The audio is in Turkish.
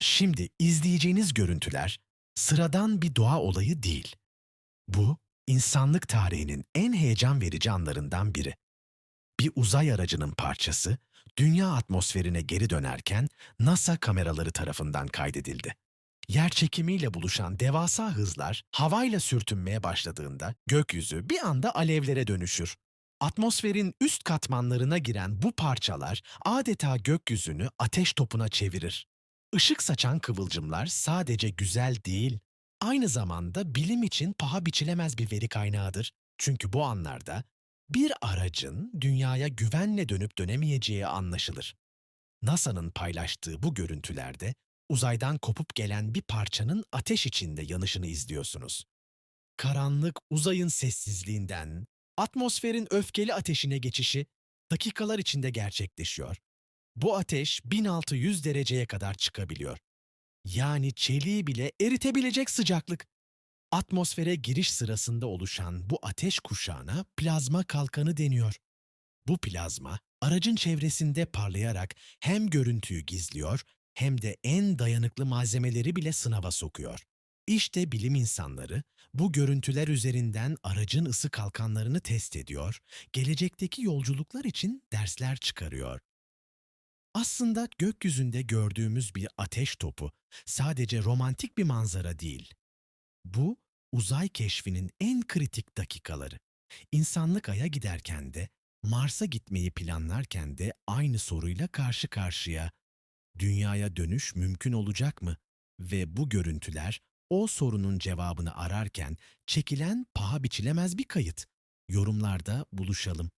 Şimdi izleyeceğiniz görüntüler sıradan bir doğa olayı değil. Bu, insanlık tarihinin en heyecan verici anlarından biri. Bir uzay aracının parçası, dünya atmosferine geri dönerken NASA kameraları tarafından kaydedildi. Yer çekimiyle buluşan devasa hızlar havayla sürtünmeye başladığında gökyüzü bir anda alevlere dönüşür. Atmosferin üst katmanlarına giren bu parçalar adeta gökyüzünü ateş topuna çevirir. Işık saçan kıvılcımlar sadece güzel değil, aynı zamanda bilim için paha biçilemez bir veri kaynağıdır. Çünkü bu anlarda bir aracın dünyaya güvenle dönüp dönemeyeceği anlaşılır. NASA'nın paylaştığı bu görüntülerde uzaydan kopup gelen bir parçanın ateş içinde yanışını izliyorsunuz. Karanlık uzayın sessizliğinden, atmosferin öfkeli ateşine geçişi dakikalar içinde gerçekleşiyor. Bu ateş 1600 dereceye kadar çıkabiliyor. Yani çeliği bile eritebilecek sıcaklık. Atmosfere giriş sırasında oluşan bu ateş kuşağına plazma kalkanı deniyor. Bu plazma aracın çevresinde parlayarak hem görüntüyü gizliyor hem de en dayanıklı malzemeleri bile sınava sokuyor. İşte bilim insanları bu görüntüler üzerinden aracın ısı kalkanlarını test ediyor, gelecekteki yolculuklar için dersler çıkarıyor. Aslında gökyüzünde gördüğümüz bir ateş topu sadece romantik bir manzara değil. Bu uzay keşfinin en kritik dakikaları. İnsanlık Ay'a giderken de, Mars'a gitmeyi planlarken de aynı soruyla karşı karşıya. Dünyaya dönüş mümkün olacak mı? Ve bu görüntüler o sorunun cevabını ararken çekilen paha biçilemez bir kayıt. Yorumlarda buluşalım.